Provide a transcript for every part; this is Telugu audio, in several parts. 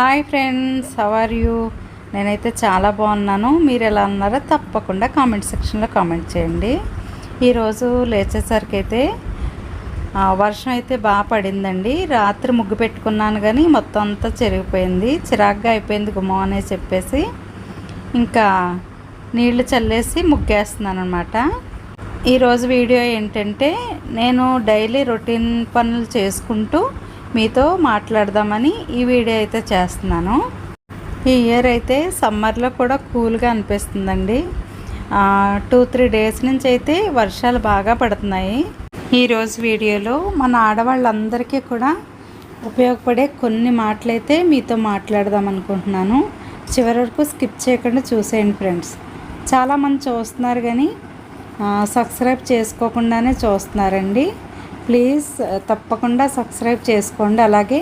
Hi friends how are you నేనైతే చాలా బాగున్నాను. మీరు ఎలా ఉన్నారో తప్పకుండా కామెంట్ సెక్షన్లో కామెంట్ చేయండి. ఈరోజు లేచేసరికి అయితే వర్షం అయితే బాగా పడిందండి. రాత్రి ముగ్గు పెట్టుకున్నాను కానీ మొత్తం అంతా చెరిగిపోయింది. చిరాగ్గా అయిపోయింది గుమ్మం అని చెప్పేసి. ఇంకా నీళ్ళు చల్లేసి ముగ్గేస్తున్నాను అనమాట ఈరోజు వీడియో ఏంటంటే నేను డైలీ రొటీన్ పనులు చేసుకుంటూ మీతో మాట్లాడదామని ఈ వీడియో అయితే చేస్తున్నాను. ఈ ఇయర్ అయితే సమ్మర్లో కూడా కూల్గా అనిపిస్తుందండి. టూ త్రీ డేస్ నుంచి అయితే వర్షాలు బాగా పడుతున్నాయి. ఈరోజు వీడియోలో మన ఆడవాళ్ళందరికీ కూడా ఉపయోగపడే కొన్ని మాటలైతే మీతో మాట్లాడదాం అనుకుంటున్నాను. చివరి వరకు స్కిప్ చేయకుండా చూసేయండి ఫ్రెండ్స్. చాలామంది చూస్తున్నారు కానీ సబ్స్క్రైబ్ చేసుకోకుండానే చూస్తున్నారండి. ప్లీజ్ తప్పకుండా సబ్స్క్రైబ్ చేసుకోండి. అలాగే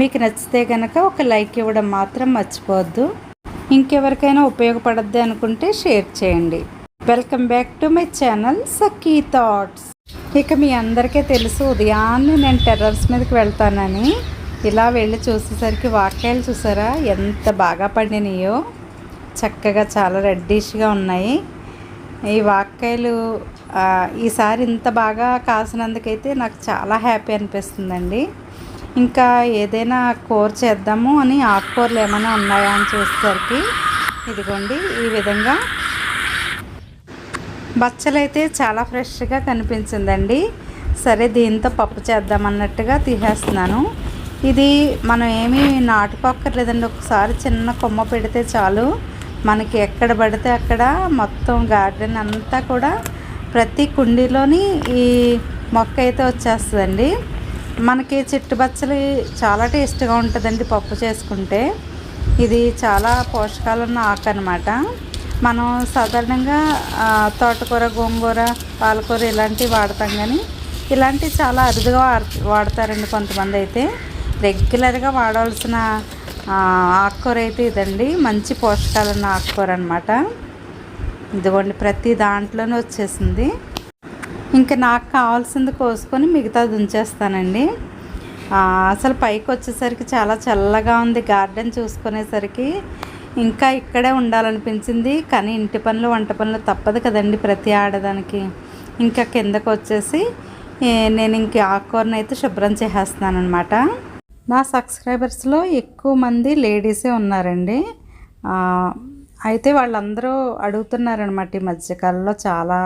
మీకు నచ్చితే కనుక ఒక లైక్ ఇవ్వడం మాత్రం మర్చిపోవద్దు. ఇంకెవరికైనా ఉపయోగపడద్ది అనుకుంటే షేర్ చేయండి. Welcome back to my channel Sakhi thoughts. ఇక మీ అందరికీ తెలుసు ఉదయాన్నే నేను టెర్రర్స్ మీదకి వెళ్తానని. ఇలా వెళ్ళి చూసేసరికి వాక్యాలు చూసారా? ఎంత బాగా పండినాయో. చక్కగా చాలా రెడ్డిష్గా ఉన్నాయి. ఈ వాక్కాయలు ఈసారి ఇంత బాగా కాసినందుకైతే నాకు చాలా హ్యాపీ అనిపిస్తుందండి. ఇంకా ఏదైనా కూర చేద్దాము అని ఆకుకూరలు ఏమైనా ఉన్నాయా అని చూసేసరికి ఇదిగోండి ఈ విధంగా బచ్చలైతే చాలా ఫ్రెష్గా కనిపించిందండి. సరే దీంతో పప్పు చేద్దామన్నట్టుగా తీసేస్తున్నాను. ఇది మనం ఏమీ నాటుకోక్కర్లేదండి. ఒకసారి చిన్న కొమ్మ పెడితే చాలు. మనకి ఎక్కడ పడితే అక్కడ మొత్తం గార్డెన్ అంతా కూడా ప్రతి కుండీలోని ఈ మొక్క అయితే వచ్చేస్తుందండి. మనకి చిట్టుబచ్చలి చాలా టేస్ట్గా ఉంటుందండి పప్పు చేసుకుంటే. ఇది చాలా పోషకాలు ఉన్న ఆకు అనమాట మనం సాధారణంగా తోటకూర గోంగూర పాలకూర ఇలాంటివి వాడతాం కానీ ఇలాంటివి చాలా అరుదుగా వాడ- వాడతారండి కొంతమంది అయితే రెగ్యులర్గా వాడవలసిన ఆకుకూర అయితే ఇదండి. మంచి పోషకాలున్న ఆకుకూర అనమాట ఇదిగోండి ప్రతి దాంట్లోనే వచ్చేసింది. ఇంకా నాకు కావాల్సింది కోసుకొని మిగతాది ఉంచేస్తానండి. అసలు పైకి వచ్చేసరికి చాలా చల్లగా ఉంది. గార్డెన్ చూసుకునేసరికి ఇంకా ఇక్కడే ఉండాలనిపించింది. కానీ ఇంటి పనులు వంట పనులు తప్పదు కదండి ప్రతి ఆడదానికి. ఇంకా కిందకు వచ్చేసి నేను ఇంక ఆకుకూరను అయితే శుభ్రం చేసేస్తున్నాను అనమాట నా సబ్స్క్రైబర్స్లో ఎక్కువ మంది లేడీసే ఉన్నారండి. అయితే వాళ్ళందరూ అడుగుతున్నారనమాట ఈ మధ్యకాలంలో చాలా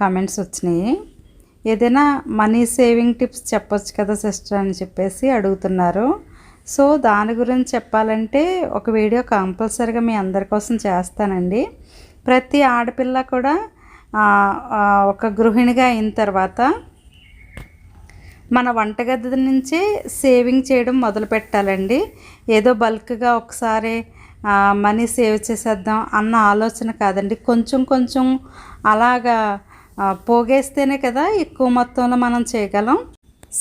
కామెంట్స్ వచ్చినాయి. ఏదైనా మనీ సేవింగ్ టిప్స్ చెప్పొచ్చు కదా సిస్టర్ అని చెప్పేసి అడుగుతున్నారు. సో దాని గురించి చెప్పాలంటే ఒక వీడియో కంపల్సరీగా మీ అందరి కోసం చేస్తానండి. ప్రతి ఆడపిల్ల కూడా ఒక గృహిణిగా అయిన తర్వాత మన వంటగది నుంచే సేవింగ్ చేయడం మొదలు పెట్టాలండి. ఏదో బల్క్గా ఒకసారి మనీ సేవ్ చేసేద్దాం అన్న ఆలోచన కాదండి. కొంచెం కొంచెం అలాగా పోగేస్తేనే కదా ఎక్కువ మొత్తంలో మనం చేయగలం.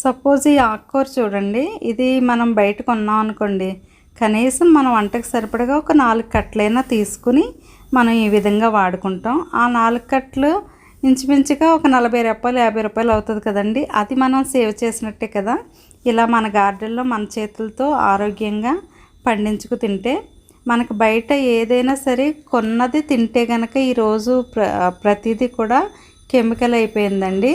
సపోజ్ ఈ ఆకుకూర చూడండి. ఇది మనం బయట కొన్నాం అనుకోండి. కనీసం మన వంటకు సరిపడగా ఒక నాలుగు కట్టలైనా తీసుకుని మనం ఈ విధంగా వాడుకుంటాం. ఆ నాలుగు కట్టలు ఇంచుమించుగా ఒక నలభై రూపాయలు యాభై రూపాయలు అవుతుంది కదండి. అది మనం సేవ్ చేసినట్టే కదా. ఇలా మన గార్డెన్లో మన చేతులతో ఆరోగ్యంగా పండించుకు తింటే మనకు బయట ఏదైనా సరే కొన్నది తింటే కనుక ఈరోజు ప్ర ప్రతిదీ కూడా కెమికల్ అయిపోయిందండి.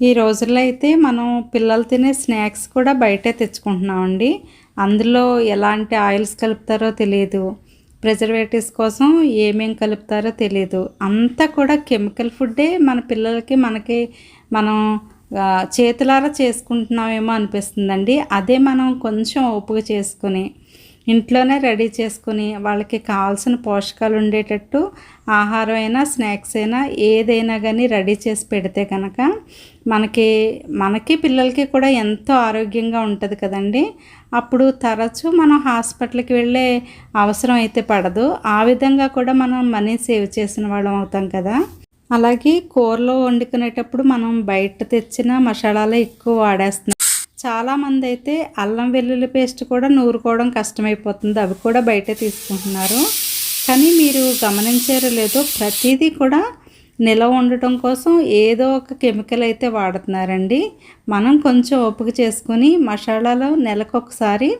ఈ రోజుల్లో అయితే మనం పిల్లలు తినే స్నాక్స్ కూడా బయటే తెచ్చుకుంటున్నామండి. అందులో ఎలాంటి ఆయిల్స్ కలుపుతారో తెలియదు. ప్రిజర్వేటివ్స్ కోసం ఏమేం కలుపుతారో తెలియదు అంతా కూడా కెమికల్ ఫుడ్డే మన పిల్లలకి మనకి మనం చేతులారా చేసుకుంటున్నామేమో అనిపిస్తుందండి. అదే మనం కొంచెం ఓపిక చేసుకుని ఇంట్లోనే రెడీ చేసుకుని వాళ్ళకి కావాల్సిన పోషకాలు ఉండేటట్టు ఆహారం అయినా స్నాక్స్ అయినా ఏదైనా కానీ రెడీ చేసి పెడితే కనుక మనకి మనకి పిల్లలకి కూడా ఎంతో ఆరోగ్యంగా ఉంటుంది కదండి. అప్పుడు తరచూ మనం హాస్పిటల్కి వెళ్ళే అవసరం అయితే పడదు. ఆ విధంగా కూడా మనం మనీ సేవ్ చేసిన వాళ్ళం అవుతాం కదా. అలాగే కూరలో వండుకునేటప్పుడు మనం బయట తెచ్చిన మసాలాలే ఎక్కువ వాడేస్తున్నాం. చాలామంది అయితే అల్లం వెల్లుల్లి పేస్ట్ కూడా నూరుకోవడం కష్టమైపోతుంది. అవి కూడా బయట తీసుకుంటున్నారు. కానీ మీరు గమనించారో లేదో ప్రతిదీ కూడా నిలవ ఉండటం కోసం ఏదో ఒక కెమికల్ అయితే వాడుతున్నారండి. మనం కొంచెం ఓపిక చేసుకొని మసాలాలో నెలకొకసారి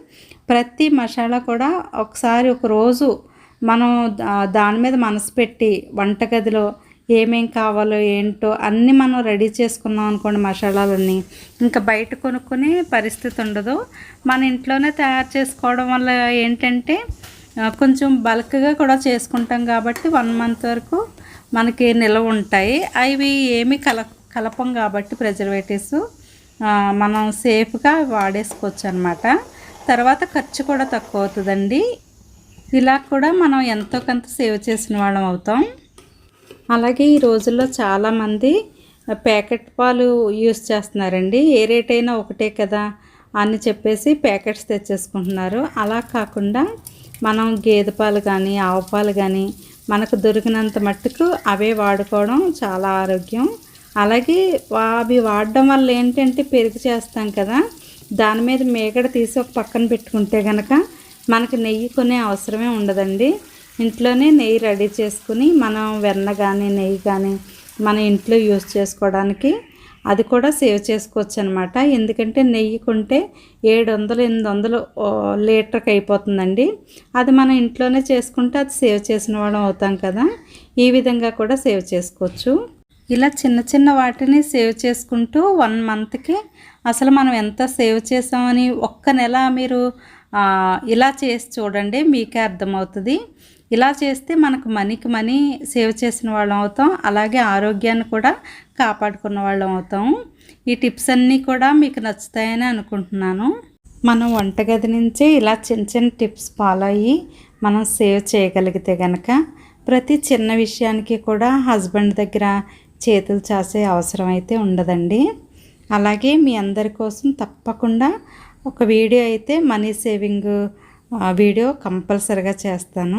ప్రతి మసాలా కూడా ఒకసారి ఒక రోజు మనం దాని మీద మనసు పెట్టి వంటగదిలో ఏమేం కావాలో ఏంటో అన్నీ మనం రెడీ చేసుకున్నాం అనుకోండి మసాలాలన్నీ. ఇంకా బయట కొనుక్కునే పరిస్థితి ఉండదు. మన ఇంట్లోనే తయారు చేసుకోవడం వల్ల ఏంటంటే కొంచెం బల్క్గా కూడా చేసుకుంటాం కాబట్టి వన్ మంత్ వరకు మనకి నిల్వ ఉంటాయి. అవి ఏమి కల కలపం కాబట్టి ప్రిజర్వేటివ్స్ మనం సేఫ్గా వాడేసుకోవచ్చు అనమాట తర్వాత ఖర్చు కూడా తక్కువ అవుతుందండి. ఇలా కూడా మనం ఎంతో కొంత సేవ్ చేసిన వాళ్ళం అవుతాం. అలాగే ఈ రోజుల్లో చాలామంది ప్యాకెట్ పాలు యూస్ చేస్తున్నారండి. ఏ రేట్ అయినా ఒకటే కదా అని చెప్పేసి ప్యాకెట్స్ తెచ్చేసుకుంటున్నారు. అలా కాకుండా మనం గేదె పాలు కానీ ఆవు పాలు కానీ మనకు దొరికినంత మట్టుకు అవే వాడుకోవడం చాలా ఆరోగ్యం. అలాగే అవి వాడడం వల్ల ఏంటంటే పెరుగు చేస్తాం కదా దాని మీద మేకడ తీసి ఒక పక్కన పెట్టుకుంటే కనుక మనకి నెయ్యి కొనే అవసరమే ఉండదండి. ఇంట్లోనే నెయ్యి రెడీ చేసుకుని మనం వెన్న కానీ నెయ్యి కానీ మన ఇంట్లో యూస్ చేసుకోవడానికి అది కూడా సేవ్ చేసుకోవచ్చు అనమాట ఎందుకంటే నెయ్యి కొంటే ఏడు వందలు ఎనిమిది వందలు లీటర్కి అయిపోతుందండి. అది మనం ఇంట్లోనే చేసుకుంటే అది సేవ్ చేసిన వాళ్ళం అవుతాం కదా. ఈ విధంగా కూడా సేవ్ చేసుకోవచ్చు. ఇలా చిన్న చిన్న వాటిని సేవ్ చేసుకుంటూ వన్ మంత్కి అసలు మనం ఎంత సేవ్ చేసామని ఒక్క నెల మీరు ఇలా చేసి చూడండి మీకే అర్థమవుతుంది. ఇలా చేస్తే మనకు మనీకి మనీ సేవ్ చేసిన వాళ్ళం అవుతాం. అలాగే ఆరోగ్యాన్ని కూడా కాపాడుకున్న వాళ్ళం అవుతాం. ఈ టిప్స్ అన్నీ కూడా మీకు నచ్చుతాయని అనుకుంటున్నాను. మనం వంటగది నుంచే ఇలా చిన్న చిన్న టిప్స్ ఫాలో అయ్యి మనం సేవ్ చేయగలిగితే కనుక ప్రతి చిన్న విషయానికి కూడా హస్బెండ్ దగ్గర చేతులు చాసే అవసరం అయితే ఉండదండి. అలాగే మీ అందరి కోసం తప్పకుండా ఒక వీడియో అయితే మనీ సేవింగ్ వీడియో కంపల్సరిగా చేస్తాను.